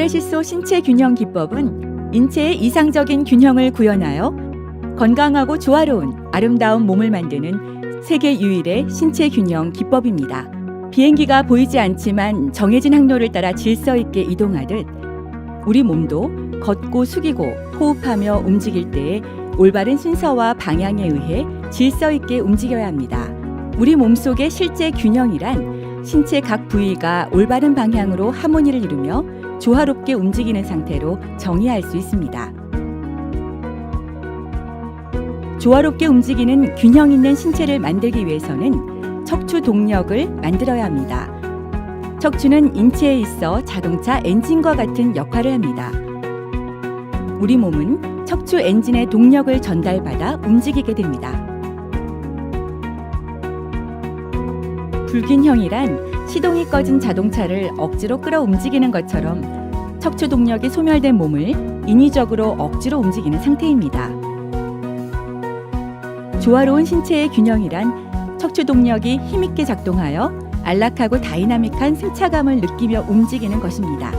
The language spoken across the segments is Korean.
프레시소 신체 균형 기법은 인체의 이상적인 균형을 구현하여 건강하고 조화로운 아름다운 몸을 만드는 세계 유일의 신체 균형 기법입니다. 비행기가 보이지 않지만 정해진 항로를 따라 질서 있게 이동하듯 우리 몸도 걷고 숙이고 호흡하며 움직일 때에 올바른 순서와 방향에 의해 질서 있게 움직여야 합니다. 우리 몸속의 실제 균형이란 신체 각 부위가 올바른 방향으로 하모니를 이루며 조화롭게 움직이는 상태로 정의할 수 있습니다. 조화롭게 움직이는 균형 있는 신체를 만들기 위해서는 척추 동력을 만들어야 합니다. 척추는 인체에 있어 자동차 엔진과 같은 역할을 합니다. 우리 몸은 척추 엔진의 동력을 전달받아 움직이게 됩니다. 불균형이란 시동이 꺼진 자동차를 억지로 끌어 움직이는 것처럼 척추 동력이 소멸된 몸을 인위적으로 억지로 움직이는 상태입니다. 조화로운 신체의 균형이란 척추 동력이 힘있게 작동하여 안락하고 다이나믹한 승차감을 느끼며 움직이는 것입니다.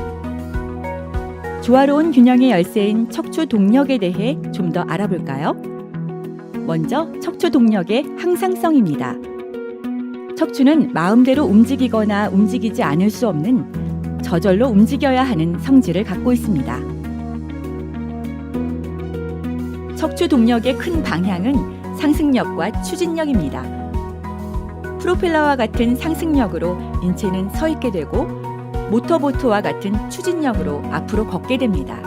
조화로운 균형의 열쇠인 척추 동력에 대해 좀 더 알아볼까요? 먼저 척추 동력의 항상성입니다. 척추는 마음대로 움직이거나 움직이지 않을 수 없는 저절로 움직여야 하는 성질을 갖고 있습니다. 척추 동력의 큰 방향은 상승력과 추진력입니다. 프로펠러와 같은 상승력으로 인체는 서 있게 되고 모터보트와 같은 추진력으로 앞으로 걷게 됩니다.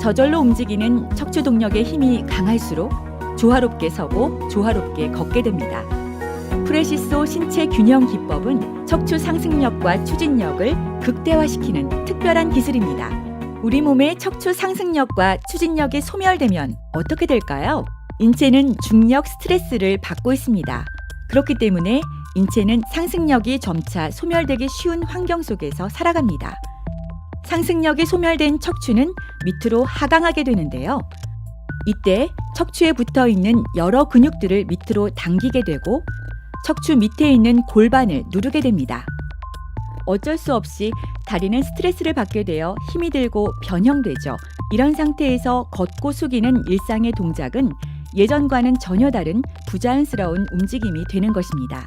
저절로 움직이는 척추 동력의 힘이 강할수록 조화롭게 서고 조화롭게 걷게 됩니다. 프레시소 신체 균형 기법은 척추 상승력과 추진력을 극대화시키는 특별한 기술입니다. 우리 몸의 척추 상승력과 추진력이 소멸되면 어떻게 될까요? 인체는 중력 스트레스를 받고 있습니다. 그렇기 때문에 인체는 상승력이 점차 소멸되기 쉬운 환경 속에서 살아갑니다. 상승력이 소멸된 척추는 밑으로 하강하게 되는데요. 이때 척추에 붙어 있는 여러 근육들을 밑으로 당기게 되고 척추 밑에 있는 골반을 누르게 됩니다. 어쩔 수 없이 다리는 스트레스를 받게 되어 힘이 들고 변형되죠. 이런 상태에서 걷고 숙이는 일상의 동작은 예전과는 전혀 다른 부자연스러운 움직임이 되는 것입니다.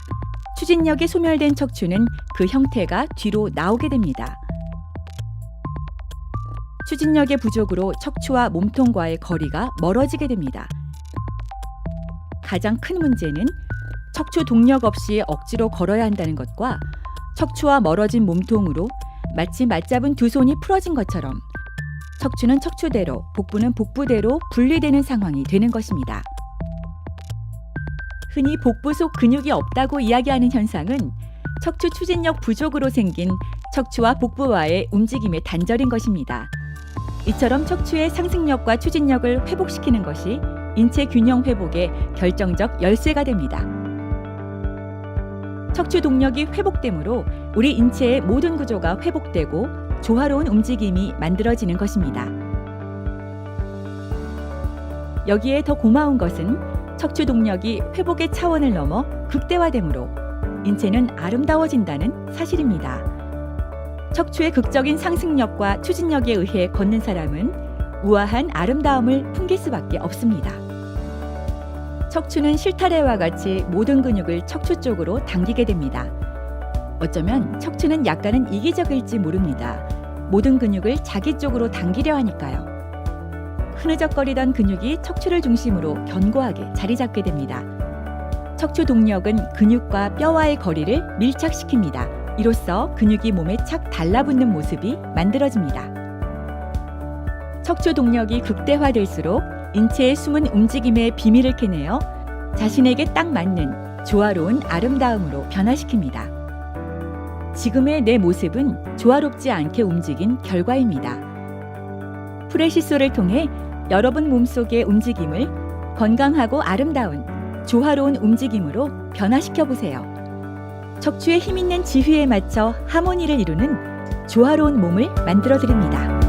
추진력이 소멸된 척추는 그 형태가 뒤로 나오게 됩니다. 추진력의 부족으로 척추와 몸통과의 거리가 멀어지게 됩니다. 가장 큰 문제는 척추 동력 없이 억지로 걸어야 한다는 것과 척추와 멀어진 몸통으로 마치 맞잡은 두 손이 풀어진 것처럼 척추는 척추대로, 복부는 복부대로 분리되는 상황이 되는 것입니다. 흔히 복부 속 근육이 없다고 이야기하는 현상은 척추 추진력 부족으로 생긴 척추와 복부와의 움직임의 단절인 것입니다. 이처럼 척추의 상승력과 추진력을 회복시키는 것이 인체 균형 회복의 결정적 열쇠가 됩니다. 척추 동력이 회복되므로 우리 인체의 모든 구조가 회복되고 조화로운 움직임이 만들어지는 것입니다. 여기에 더 고마운 것은 척추 동력이 회복의 차원을 넘어 극대화되므로 인체는 아름다워진다는 사실입니다. 척추의 극적인 상승력과 추진력에 의해 걷는 사람은 우아한 아름다움을 풍길 수밖에 없습니다. 척추는 실타래와 같이 모든 근육을 척추 쪽으로 당기게 됩니다. 어쩌면 척추는 약간은 이기적일지 모릅니다. 모든 근육을 자기 쪽으로 당기려 하니까요. 흐느적거리던 근육이 척추를 중심으로 견고하게 자리 잡게 됩니다. 척추 동력은 근육과 뼈와의 거리를 밀착시킵니다. 이로써 근육이 몸에 착 달라붙는 모습이 만들어집니다. 척추 동력이 극대화될수록 인체의 숨은 움직임의 비밀을 캐내어 자신에게 딱 맞는 조화로운 아름다움으로 변화시킵니다. 지금의 내 모습은 조화롭지 않게 움직인 결과입니다. 프레시소를 통해 여러분 몸속의 움직임을 건강하고 아름다운 조화로운 움직임으로 변화시켜 보세요. 척추의 힘 있는 지휘에 맞춰 하모니를 이루는 조화로운 몸을 만들어 드립니다.